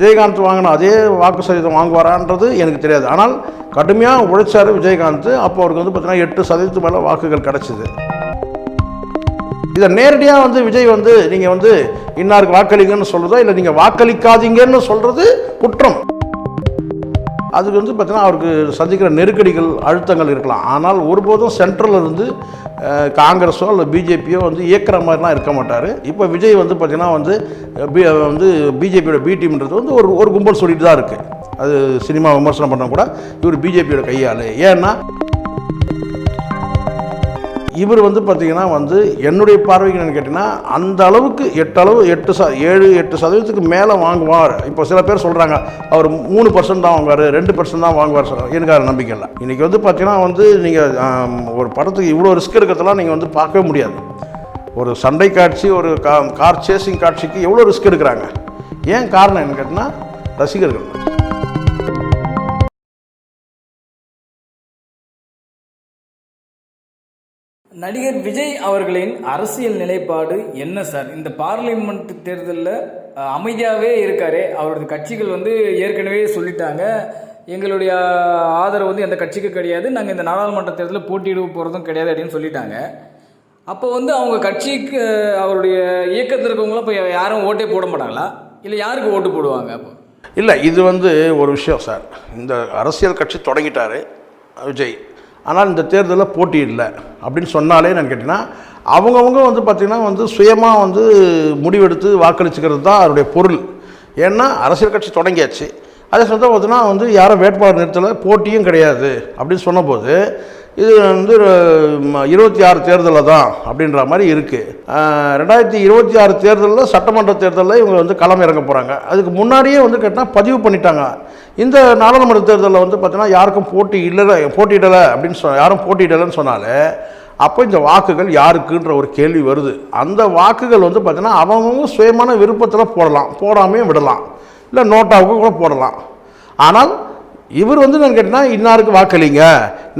விஜயகாந்த் வாங்கின அதே வாக்கு சதவீதம் வாங்குவாரான்றது எனக்கு தெரியாது. ஆனால் கடுமையாக உழைச்சார் விஜயகாந்த். அப்போ அவருக்கு வந்து பார்த்தீங்கன்னா எட்டு சதவீதத்து மேலே வாக்குகள் கிடச்சிது. இதை நேரடியாக வந்து விஜய் வந்து நீங்கள் வந்து இன்னாருக்கு வாக்களிங்கன்னு சொல்கிறதோ இல்லை நீங்கள் வாக்களிக்காதீங்கன்னு சொல்கிறது குற்றம். அதுக்கு வந்து பார்த்திங்கன்னா அவருக்கு சந்திக்கிற நெருக்கடிகள் அழுத்தங்கள் இருக்கலாம். ஆனால் ஒருபோதும் சென்ட்ரலில் இருந்து காங்கிரஸோ இல்லை பிஜேபியோ வந்து இயக்குற மாதிரிலாம் இருக்க மாட்டார். இப்போ விஜய் வந்து பார்த்தீங்கன்னா வந்து பி வந்து பிஜேபியோட பி டீம்ன்றது வந்து ஒரு ஒரு கும்பல் சொல்லிட்டு தான் இருக்குது அது சினிமா விமர்சனம் பண்ண கூட இவர் பிஜேபியோட கையாள். ஏன்னா இவர் வந்து பார்த்தீங்கன்னா வந்து என்னுடைய பார்வைக்கு என்னன்னு கேட்டிங்கன்னா அந்த அளவுக்கு எட்டு அளவு எட்டு ச ஏழு எட்டு சதவீதத்துக்கு மேலே வாங்குவார். இப்போ சில பேர் சொல்கிறாங்க அவர் மூணு பர்சன்ட் தான் வாங்குவார் ரெண்டு பர்சன்ட் தான் வாங்குவார் சொல்கிறாங்க எனக்கு அது நம்பிக்கை இல்லை. இன்றைக்கி வந்து பார்த்திங்கன்னா வந்து நீங்கள் ஒரு படத்துக்கு இவ்வளோ ரிஸ்க் எடுக்கிறதெல்லாம் நீங்கள் வந்து பார்க்கவே முடியாது. ஒரு சண்டை காட்சி ஒரு கா கார் சேசிங் காட்சிக்கு எவ்வளோ ரிஸ்க் எடுக்கிறாங்க? ஏன் காரணம் என்ன கேட்டிங்கன்னா ரசிகர்கள். நடிகர் விஜய் அவர்களின் அரசியல் நிலைப்பாடு என்ன சார்? இந்த பார்லிமெண்ட் தேர்தலில் அமைதியாகவே இருக்காரு. அவரது கட்சிகள் வந்து ஏற்கனவே சொல்லிட்டாங்க. எங்களுடைய ஆதரவு வந்து எந்த கட்சிக்கு கிடையாது. நாங்கள் இந்த நாடாளுமன்ற தேர்தலில் போட்டியிட போகிறதும் கிடையாது அப்படின்னு சொல்லிட்டாங்க. அப்போ வந்து அவங்க கட்சிக்கு அவருடைய இயக்கத்தில் இருக்கவங்களும் இப்போ யாரும் ஓட்டே போட மாட்டாங்களா? இல்லை யாருக்கு ஓட்டு போடுவாங்க அப்போ? இல்லை இது வந்து ஒரு விஷயம் சார். இந்த அரசியல் கட்சி தொடங்கிட்டார் விஜய். ஆனால் இந்த தேர்தலில் போட்டி இல்லை அப்படின்னு சொன்னாலே நான் கேட்டிங்கன்னா அவங்கவுங்க வந்து பார்த்திங்கன்னா வந்து சுயமாக வந்து முடிவெடுத்து வாக்களிச்சுக்கிறது தான் அவருடைய பொருள். ஏன்னா அரசியல் கட்சி தொடங்கியாச்சு. அதே சமயத்தில் பார்த்தீங்கன்னா வந்து யாரும் வேட்பாளர் நிறுத்தலை போட்டியும் கிடையாது அப்படின்னு சொன்னபோது இது வந்து இருபத்தி ஆறு தேர்தலில் தான் அப்படின்ற மாதிரி இருக்குது ரெண்டாயிரத்தி இருபத்தி ஆறு தேர்தலில் சட்டமன்ற தேர்தலில் இவங்க வந்து களம் இறங்க போகிறாங்க அதுக்கு முன்னாடியே வந்து கேட்டால் பதிவு பண்ணிட்டாங்க. இந்த நாடாளுமன்ற தேர்தலில் வந்து பார்த்தீங்கன்னா யாருக்கும் போட்டி இல்லை போட்டியிடலை அப்படின்னு சொன்ன யாரும் போட்டியிடலைன்னு சொன்னாலே அப்போ இந்த வாக்குகள் யாருக்குன்ற ஒரு கேள்வி வருது. அந்த வாக்குகள் வந்து பார்த்தீங்கன்னா அவங்கவுங்க சுயமான விருப்பத்தில் போடலாம் போடாமையும் விடலாம். இல்லை நோட்டாவுக்கு கூட போடலாம். ஆனால் இவர் வந்து நான் கேட்டிங்கன்னா இன்னாருக்கு வாக்களிங்க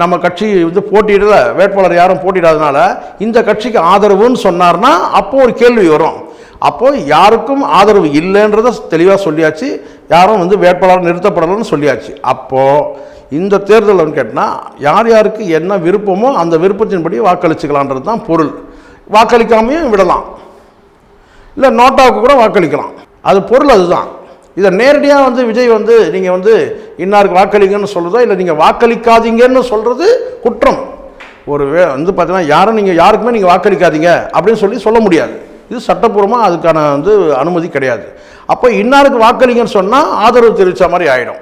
நம்ம கட்சி வந்து போட்டியிடல வேட்பாளர் யாரும் போட்டியிடாதனால இந்த கட்சிக்கு ஆதரவுன்னு சொன்னார்னா அப்போ ஒரு கேள்வி வரும். அப்போது யாருக்கும் ஆதரவு இல்லைன்றத தெளிவாக சொல்லியாச்சு. யாரும் வந்து வேட்பாளர் நிறுத்தப்படலைன்னு சொல்லியாச்சு. அப்போது இந்த தேர்தல்னு கேட்டால் யார் யாருக்கு என்ன விருப்பமோ அந்த விருப்பத்தின்படி வாக்களிச்சுக்கலான்றது தான் பொருள். வாக்களிக்காமையும் விடலாம். இல்லை நோட்டாவுக்கு கூட வாக்களிக்கலாம். அது பொருள் அதுதான். இதை நேரடியாக வந்து விஜய் வந்து நீங்கள் வந்து இன்னாருக்கு வாக்களிங்கன்னு சொல்கிறதோ இல்லை நீங்கள் வாக்களிக்காதீங்கன்னு சொல்கிறது குற்றம். ஒரு வே வந்து பார்த்தீங்கன்னா யாரும் நீங்கள் யாருக்குமே நீங்கள் வாக்களிக்காதீங்க அப்படின்னு சொல்லி சொல்ல முடியாது. இது சட்டப்பூர்வமாக அதுக்கான வந்து அனுமதி கிடையாது. அப்போ இன்னாருக்கு வாக்களிங்கன்னு சொன்னால் ஆதரவு தெரிவித்த மாதிரி ஆகிடும்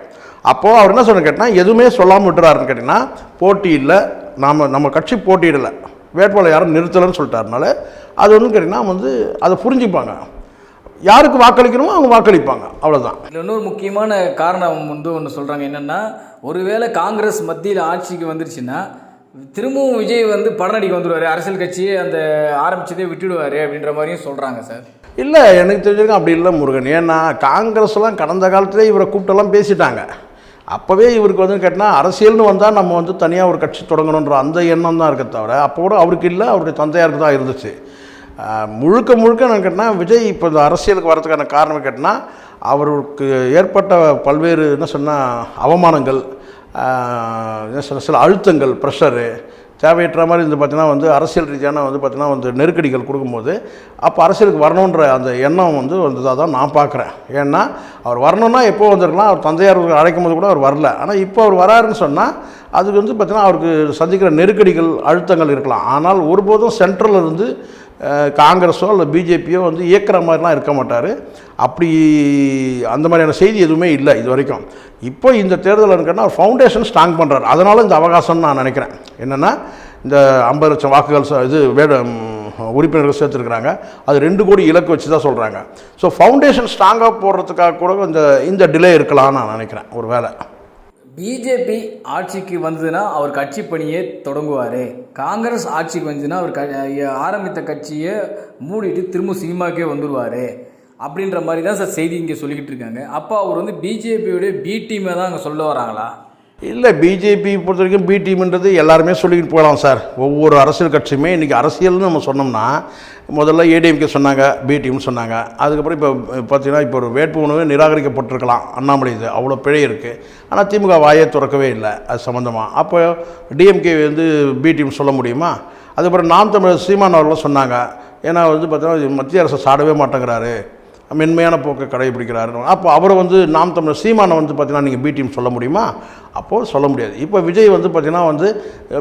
அப்போது அவர் என்ன சொன்ன கேட்டால் எதுவுமே சொல்லாமல் விட்டுறாருன்னு கேட்டிங்கன்னா போட்டி இல்லை நாம் நம்ம கட்சி போட்டியிடலை. வேட்பாளர் யாரும் நிறுத்தலைன்னு சொல்லிட்டாருனால அது ஒன்றும் கேட்டிங்கன்னா வந்து அதை புரிஞ்சுப்பாங்க. யாருக்கு வாக்களிக்கணுமோ அவங்க வாக்களிப்பாங்க. அவ்வளோதான் இதில் இன்னொரு முக்கியமான காரணம் வந்து ஒன்று சொல்கிறாங்க என்னென்னா ஒருவேளை காங்கிரஸ் மத்தியில் ஆட்சிக்கு வந்துருச்சுன்னா திரும்பவும் விஜய் வந்து படம் நடிக்க வந்துடுவார் அரசியல் கட்சியே அந்த ஆரம்பிச்சதே விட்டுடுவார் அப்படின்ற மாதிரியும் சொல்கிறாங்க சார். இல்லை எனக்கு தெரிஞ்சிருக்கும் அப்படி இல்லை முருகன். ஏன்னா காங்கிரஸ்லாம் கடந்த காலத்திலே இவரை கூப்பிட்டெல்லாம் பேசிட்டாங்க. அப்போவே இவருக்கு வந்து கேட்டால் அரசியல்னு வந்தால் நம்ம வந்து தனியாக ஒரு கட்சி தொடங்கணுன்ற அந்த எண்ணம் தான் இருக்க தவிர அப்போ கூட அவருக்கு இல்லை அவருடைய தந்தையாருக்கு தான் இருந்துச்சு. முழுக்க முழுக்க நான் கேட்டால் விஜய் இப்போ இந்த அரசியலுக்கு வரதுக்கான காரணம் கேட்டால் அவருக்கு ஏற்பட்ட பல்வேறு என்ன சொன்னால் அவமானங்கள் சில என்ன சில அழுத்தங்கள் ப்ரெஷரு தேவையற்ற மாதிரி வந்து பார்த்தீங்கன்னா வந்து அரசியல் ரீதியான வந்து பார்த்தீங்கன்னா வந்து நெருக்கடிகள் கொடுக்கும்போது அப்போ அரசியலுக்கு வரணுன்ற அந்த எண்ணம் வந்து வந்ததாக தான் நான் பார்க்குறேன் ஏன்னா அவர் வரணும்னா எப்போ வந்திருக்கலாம் அவர் தந்தையார் அழைக்கும் போது கூட அவர் வரல. ஆனால் இப்போ அவர் வராருன்னு சொன்னால் அதுக்கு வந்து பார்த்திங்கன்னா அவருக்கு சந்திக்கிற நெருக்கடிகள் அழுத்தங்கள் இருக்கலாம். ஆனால் ஒருபோதும் சென்ட்ரலில் இருந்து காங்கிரஸோ இல்லை பிஜேபியோ வந்து இயக்கிற மாதிரிலாம் இருக்க மாட்டார். அப்படி அந்த மாதிரியான செய்தி எதுவுமே இல்லை இது வரைக்கும். இப்போ இந்த தேர்தல் கேட்டால் அவர் ஃபவுண்டேஷன் ஸ்ட்ராங் பண்ணுறாரு அதனால் இந்த அவகாசம்னு நான் நினைக்கிறேன். என்னென்னா இந்த ஐம்பது லட்சம் வாக்குகள் இது வேட உறுப்பினர்கள் சேர்த்துருக்குறாங்க. அது ரெண்டு கோடி இலக்கு வச்சு தான் சொல்கிறாங்க ஸோ ஃபவுண்டேஷன் ஸ்ட்ராங்காக போடுறதுக்காக கூட இந்த இந்த டிலே இருக்கலாம்னு நான் நினைக்கிறேன். ஒரு வேளை. பிஜேபி ஆட்சிக்கு வந்ததுன்னா அவர் கட்சி பணியே தொடங்குவார். காங்கிரஸ் ஆட்சிக்கு வந்துச்சுன்னா அவர் க ஆரம்பித்த கட்சியை மூடிட்டு திரும்ப சினிமாக்கே வந்துடுவார் அப்படின்ற மாதிரி தான் சார் செய்தி இங்கே சொல்லிக்கிட்டு இருக்காங்க. அப்போ அவர் வந்து பிஜேபியோடைய பி டீமை தான் அங்கே சொல்ல வராங்களா? இல்லை பிஜேபி பொறுத்த வரைக்கும் பி டீம்ன்றது எல்லாருமே சொல்லிக்கிட்டு போகலாம் சார். ஒவ்வொரு அரசியல் கட்சியுமே இன்றைக்கி அரசியல்னு நம்ம சொன்னோம்னா முதல்ல ஏடிஎம்கே சொன்னாங்க பி டீம்னு சொன்னாங்க. அதுக்கப்புறம் இப்போ பார்த்தீங்கன்னா இப்போ ஒரு வேட்புமனு நிராகரிக்கப்பட்டிருக்கலாம். அண்ணாமலை இது அவ்வளோ பிழை இருக்குது ஆனால் திமுக வாயை திறக்கவே இல்லை அது சம்மந்தமாக அப்போ டிஎம்கே வந்து பி டீம் சொல்ல முடியுமா? அதுக்கப்புறம் நாம் தமிழர் சீமான் அவர்களும் சொன்னாங்க. ஏன்னா வந்து பார்த்தீங்கன்னா மத்திய அரசு சாடவே மாட்டேங்கிறாரு. மென்மையான போக்கை கடைபிடிக்கிறாரு அப்போ அவரை வந்து நாம் தமிழர் சீமானை வந்து பார்த்தீங்கன்னா நீங்கள் பி டீம் சொல்ல முடியுமா? அப்போது சொல்ல முடியாது. இப்போ விஜய் வந்து பார்த்தீங்கன்னா வந்து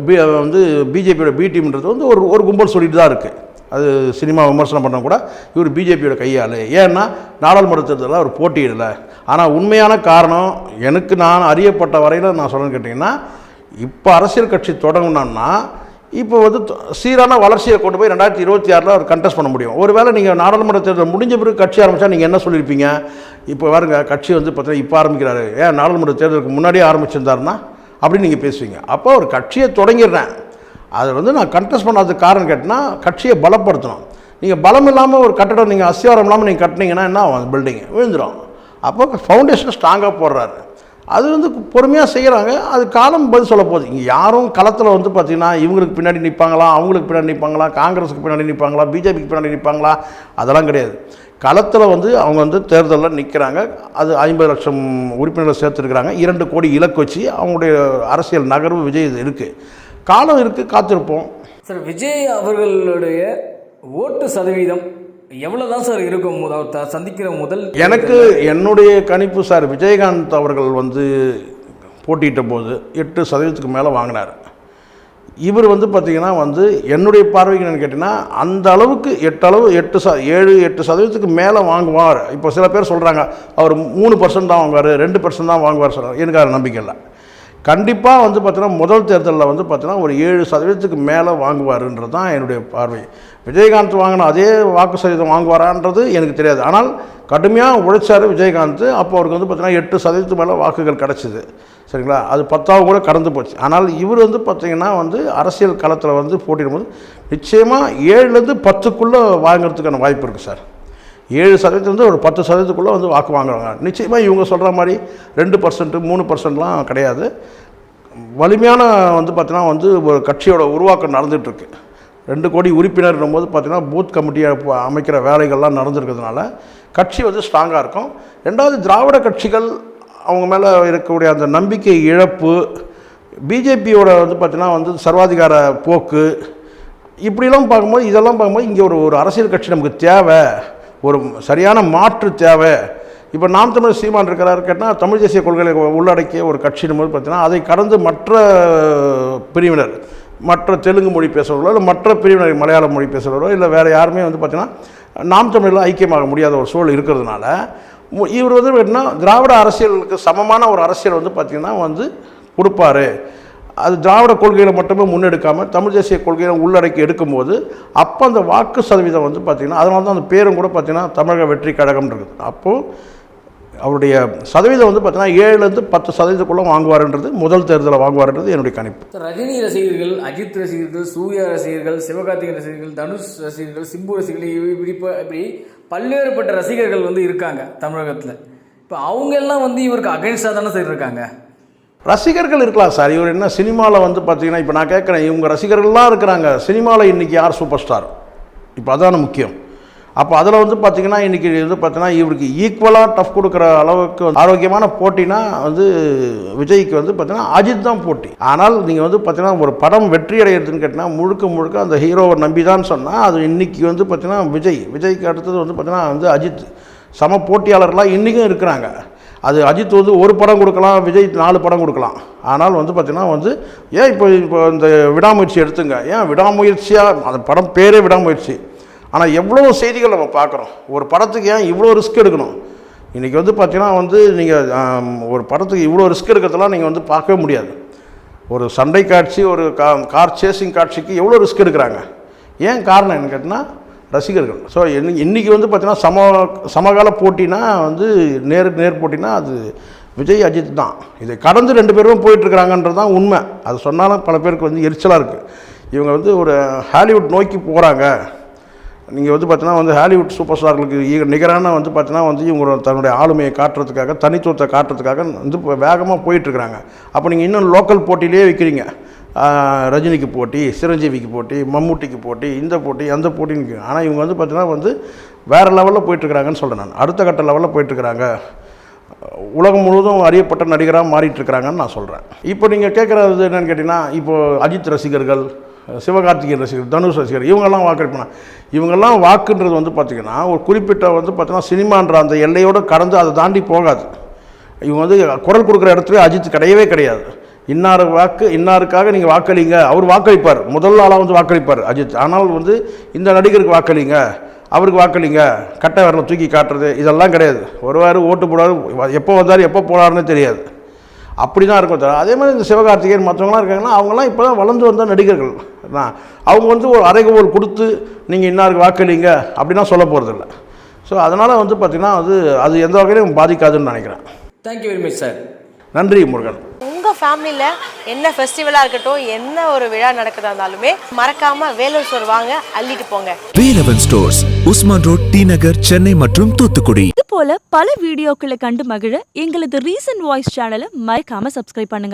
பி வந்து பிஜேபியோட பி டீம்ன்றது வந்து ஒரு ஒரு கும்பல் சொல்லிட்டு தான் இருக்குது அது சினிமா விமர்சனம் பண்ண கூட இவர் பிஜேபியோட கையாள். ஏன்னா நாடாளுமன்ற தேர்தலில் அவர் போட்டியிடலை. ஆனால் உண்மையான காரணம் எனக்கு நான் அறியப்பட்ட வரையில் நான் சொல்லணும்னு கேட்டிங்கன்னா இப்போ அரசியல் கட்சி தொடங்கினோம்னா இப்போ வந்து சீரான வளர்ச்சியை கொண்டு போய் ரெண்டாயிரத்தி இருபத்தி ஆறில் அவர் கண்டெஸ்ட் பண்ண முடியும். ஒருவேளை நீங்கள் நாடாளுமன்ற தேர்தல் முடிஞ்ச பிறகு கட்சி ஆரம்பித்தா நீங்கள் என்ன சொல்லியிருப்பீங்க இப்போ பாருங்க கட்சி வந்து பார்த்தீங்கன்னா இப்போ ஆரம்பிக்கிறாரு. ஏன் நாடாளுமன்ற தேர்தலுக்கு முன்னாடியே ஆரம்பிச்சிருந்தாருன்னா அப்படின்னு நீங்கள் பேசுவீங்க. அப்போ ஒரு கட்சியை தொடங்கிடுறேன். அதை வந்து நான் கண்டெஸ்ட் பண்ணாததுக்கு காரணம் கேட்டினா கட்சியை பலப்படுத்தணும். நீங்கள் பலம் இல்லாமல் ஒரு கட்டடம் நீங்கள் அஸ்திவாரம் இல்லாமல் நீங்கள் கட்டினீங்கன்னா என்ன ஆகும்? பில்டிங் விழுந்துடும் அப்போ ஃபவுண்டேஷன் ஸ்ட்ராங்காக போடுறாரு. அது வந்து பொறுமையாக செய்கிறாங்க அது காலம் பதில் சொல்ல போகுது. இங்கே யாரும் களத்தில் வந்து பார்த்திங்கன்னா இவங்களுக்கு பின்னாடி நிற்பாங்களா அவங்களுக்கு பின்னாடி நிற்பாங்களா காங்கிரஸுக்கு பின்னாடி நிற்பாங்களா பிஜேபிக்கு பின்னாடி நிற்பாங்களா அதெல்லாம் கிடையாது. களத்தில் வந்து அவங்க வந்து தேர்தலில் நிற்கிறாங்க அது ஐம்பது லட்சம் உறுப்பினர்களை சேர்த்துருக்குறாங்க. இரண்டு கோடி இலக்கு வச்சு அவங்களுடைய அரசியல் நகர்வு விஜய் இது இருக்குது காலம் இருக்குது காத்திருப்போம். சார் விஜய் அவர்களுடைய ஓட்டு சதவீதம் எவ்வளோ தான் சார் இருக்கும்? அவர் சந்திக்கிற முதல் எனக்கு என்னுடைய கணிப்பு சார் விஜயகாந்த் அவர்கள் வந்து போட்டியிட்ட போது எட்டு சதவீதத்துக்கு மேலே வாங்கினார். இவர் வந்து பார்த்திங்கன்னா வந்து என்னுடைய பார்வைக்கு என்னன்னு கேட்டிங்கன்னா அந்த அளவுக்கு எட்டு அளவு எட்டு ச ஏழு எட்டு சதவீதத்துக்கு மேலே வாங்குவார். இப்போ சில பேர் சொல்கிறாங்க அவர் மூணு பர்சன்ட் தான் வாங்குவார் ரெண்டு பர்சன்ட் தான் வாங்குவார் சொல்கிறார் எனக்கு அது நம்பிக்கை இல்லை. கண்டிப்பாக வந்து பார்த்தீங்கன்னா முதல் தேர்தலில் வந்து பார்த்தீங்கன்னா ஒரு ஏழு சதவீதத்துக்கு மேலே வாங்குவாருன்றது தான் என்னுடைய பார்வை. விஜயகாந்த் வாங்கின அதே வாக்கு சதவீதம் வாங்குவாரான்றது எனக்கு தெரியாது. ஆனால் கடுமையாக உழைச்சார் விஜயகாந்த். அப்போ அவருக்கு வந்து பார்த்திங்கன்னா எட்டு சதவீதத்துக்கு மேலே வாக்குகள் கிடச்சிது. சரிங்களா? அது பத்தாவது கூட கடந்து போச்சு. ஆனால் இவர் வந்து பார்த்தீங்கன்னா வந்து அரசியல் களத்தில் வந்து போட்டியிடும்போது நிச்சயமாக ஏழுலேருந்து பத்துக்குள்ளே வாங்குறதுக்கான வாய்ப்பு இருக்குது சார். ஏழு சதவீதத்துலேருந்து ஒரு பத்து சதவீதத்துக்குள்ளே வந்து வாக்கு வாங்குறாங்க. நிச்சயமாக இவங்க சொல்கிற மாதிரி ரெண்டு பர்சன்ட்டு மூணு பர்சன்ட்லாம் கிடையாது. வலிமையான வந்து பார்த்தீங்கன்னா வந்து ஒரு கட்சியோட உருவாக்கம் நடந்துகிட்ருக்கு ரெண்டு கோடி உறுப்பினர்னும் போது பார்த்திங்கன்னா பூத் கமிட்டியை அமைக்கிற வேலைகள்லாம் நடந்துருக்கிறதுனால கட்சி வந்து ஸ்ட்ராங்காக இருக்கும். ரெண்டாவது திராவிட கட்சிகள் அவங்க மேலே இருக்கக்கூடிய அந்த நம்பிக்கை இழப்பு பிஜேபியோட வந்து பார்த்திங்கன்னா வந்து சர்வாதிகார போக்கு இப்படிலாம் பார்க்கும்போது இதெல்லாம் பார்க்கும்போது இங்கே ஒரு ஒரு அரசியல் கட்சி நமக்கு தேவை. ஒரு சரியான மாற்று தேவை. இப்போ நாம் தமிழர் சீமான் இருக்கிறார் கேட்டால் தமிழ் தேசிய கொள்கைகளை உள்ளடக்கிய ஒரு கட்சியின் போது பார்த்தீங்கன்னா அதை கடந்து மற்ற பிரிவினர் மற்ற தெலுங்கு மொழி பேசுகிறவர்களோ இல்லை மற்ற பிரிவினர் மலையாள மொழி பேசுகிறவரோ இல்லை வேறு யாருமே வந்து பார்த்திங்கன்னா நாம் தமிழில் ஐக்கியமாக முடியாத ஒரு சூழல் இருக்கிறதுனால இவர் வந்து எப்படின்னா திராவிட அரசியலுக்கு சமமான ஒரு அரசியல் வந்து பார்த்திங்கன்னா வந்து கொடுப்பாரு. அது திராவிட கொள்கைகளை மட்டுமே முன்னெடுக்காமல் தமிழ் தேசிய கொள்கையை உள்ளடக்கி எடுக்கும்போது அப்போ அந்த வாக்கு சதவீதம் வந்து பார்த்திங்கன்னா அதனால தான் அந்த பேரும் கூட பார்த்திங்கன்னா தமிழக வெற்றி கழகம்ன்றது இருக்குது. அப்போது அவருடைய சதவீதம் வந்து பார்த்தீங்கன்னா ஏழுலேருந்து பத்து சதவீதத்துக்குள்ளே வாங்குவார்ன்றது முதல் தேர்தலில் வாங்குவார்ன்றது என்னுடைய கணிப்பு. ரஜினி ரசிகர்கள் அஜித் ரசிகர்கள் சூர்யா ரசிகர்கள் சிவகார்த்திகன் ரசிகர்கள் தனுஷ் ரசிகர்கள் சிம்பு ரசிகர்கள் இப்படி இப்படி பல்வேறுபட்ட ரசிகர்கள் வந்து இருக்காங்க தமிழகத்தில். இப்போ அவங்க எல்லாம் வந்து இவருக்கு அகைன்ஸ்டாக தானே சார் இருக்காங்க? ரசிகர்கள் இருக்கலாம் சார். இவர் என்ன சினிமாவில் வந்து பார்த்தீங்கன்னா இப்போ நான் கேட்குறேன் இவங்க ரசிகர்கள்லாம் இருக்கிறாங்க. சினிமாவில் இன்றைக்கி யார் சூப்பர் ஸ்டார் இப்போ அதான முக்கியம். அப்போ அதில் வந்து பார்த்தீங்கன்னா இன்றைக்கி வந்து பார்த்தீங்கன்னா இவருக்கு ஈக்குவலாக டஃப் கொடுக்குற அளவுக்கு ஆரோக்கியமான போட்டினா வந்து விஜய்க்கு வந்து பார்த்தீங்கன்னா அஜித் தான் போட்டி. ஆனால் நீங்கள் வந்து பார்த்தீங்கன்னா ஒரு படம் வெற்றி அடையிறதுன்னு கேட்டிங்கன்னா முழுக்க முழுக்க அந்த ஹீரோவை நம்பி தான் சொன்னால் அது இன்றைக்கி வந்து பார்த்திங்கன்னா விஜய். விஜய்க்கு அடுத்தது வந்து பார்த்திங்கன்னா வந்து அஜித். சம போட்டியாளர்களாக இன்றைக்கும் இருக்கிறாங்க. அது அஜித் வந்து ஒரு படம் கொடுக்கலாம் விஜய் நாலு படம் கொடுக்கலாம். ஆனால் வந்து பார்த்திங்கன்னா வந்து ஏன் இப்போ இப்போ இந்த விடாமுயற்சி எடுத்துங்க? ஏன் விடாமுயற்சியாக அந்த படம் பேரே விடாமுயற்சி. ஆனால் எவ்வளோ செய்திகள் நம்ம பார்க்குறோம். ஒரு படத்துக்கு ஏன் இவ்வளோ ரிஸ்க் எடுக்கணும்? இன்றைக்கி வந்து பார்த்தீங்கன்னா வந்து நீங்கள் ஒரு படத்துக்கு இவ்வளோ ரிஸ்க் எடுக்கிறதெல்லாம் நீங்கள் வந்து பார்க்கவே முடியாது. ஒரு சண்டை காட்சி ஒரு கா கார் சேசிங் காட்சிக்கு எவ்வளோ ரிஸ்க் எடுக்கிறாங்க? ஏன் காரணம் என்ன கேட்டால் ரசிகர்கள். ஸோ இன்றைக்கி வந்து பார்த்திங்கன்னா சம சமகால போட்டினா வந்து நேருக்கு நேர் போட்டினா அது விஜய் அஜித் தான். இதை கடந்து ரெண்டு பேரும் போயிட்டுருக்கிறாங்கன்றது தான் உண்மை. அது சொன்னாலும் பல பேருக்கு வந்து எரிச்சலாக இருக்குது இவங்க வந்து ஒரு ஹாலிவுட் நோக்கி போகிறாங்க நீங்கள் வந்து பார்த்தீங்கன்னா வந்து ஹாலிவுட் சூப்பர் ஸ்டார்களுக்கு நிகரான வந்து பார்த்தீங்கன்னா வந்து இவங்க தன்னுடைய ஆளுமையை காட்டுறதுக்காக தனித்துவத்தை காட்டுறதுக்காக வந்து இப்போ வேகமாக போயிட்டுருக்குறாங்க. அப்போ நீங்கள் இன்னும் லோக்கல் போட்டியிலே வைக்கிறீங்க. ரஜினிக்கு போட்டி சிரஞ்சீவிக்கு போட்டி மம்முட்டிக்கு போட்டி இந்த போட்டி அந்த போட்டின்னு ஆனால் இவங்க வந்து பார்த்தீங்கன்னா வந்து வேறு லெவலில் போயிட்டுருக்குறாங்கன்னு சொல்கிறேன் நான். அடுத்த கட்ட லெவலில் போயிட்டுருக்குறாங்க. உலகம் முழுவதும் அறியப்பட்ட நடிகராக மாறிட்டு இருக்கிறாங்கன்னு நான் சொல்கிறேன் இப்போ நீங்கள் கேட்குறது என்னென்னு கேட்டிங்கன்னா இப்போது அஜித் ரசிகர்கள் சிவகார்த்திகேயன் ரசிகர் தனுஷ் ரசிகர் இவங்கெல்லாம் வாக்களிப்பாங்க இவங்கெல்லாம் வாக்குன்றது வந்து பார்த்திங்கன்னா ஒரு குறிப்பிட்ட வந்து பார்த்தீங்கன்னா சினிமான்ற அந்த எல்லையோடு கடந்து அதை தாண்டி போகாது. இவங்க வந்து குரல் கொடுக்குற இடத்துல அஜித் கிடையவே கிடையாது. இன்னார் வாக்கு இன்னாருக்காக நீங்கள் வாக்களிங்க. அவர் வாக்களிப்பார். முதல் ஆளாக வந்து வாக்களிப்பார் அஜித். ஆனால் வந்து இந்த நடிகருக்கு வாக்களிங்க. அவருக்கு வாக்களிங்க. கட்டை வரல தூக்கி காட்டுறது இதெல்லாம் கிடையாது. வருவார் ஓட்டு போடுவார் எப்போ வந்தார் எப்போ போனார்னு தெரியாது. அப்படி தான் இருக்கும் தவிர அதே மாதிரி இந்த சிவகார்த்திகேயன் மற்றவங்களாம் இருக்காங்கன்னா அவங்களாம் இப்போ தான் வளர்ந்து வந்த நடிகர்கள். தான் அவங்க வந்து ஒரு அறைகோல் கொடுத்து நீங்கள் இன்னாருக்கு வாக்களிங்க அப்படின்னா சொல்ல போகிறதில்ல ஸோ அதனால் வந்து பார்த்திங்கன்னா அது அது எந்த வகையிலும் பாதிக்காதுன்னு நினைக்கிறேன். தேங்க்யூ வெரி மச் சார் நன்றி முருகன். உங்கள் ஃபேமிலியில் என்ன ஃபெஸ்டிவலாக இருக்கட்டும் என்ன ஒரு விழா நடக்குதா இருந்தாலுமே மறக்காமல் வேலூர் ஸ்டோர் வாங்க அள்ளிட்டு போங்க. Velavan stores Usman road T Nagar Chennai மற்றும் தூத்துக்குடி. இது போல பல வீடியோக்களை கண்டு மகிழ எங்களது ரீசன்ட் வாய்ஸ் சேனலை மறக்காம சப்ஸ்கிரைப் பண்ணுங்க.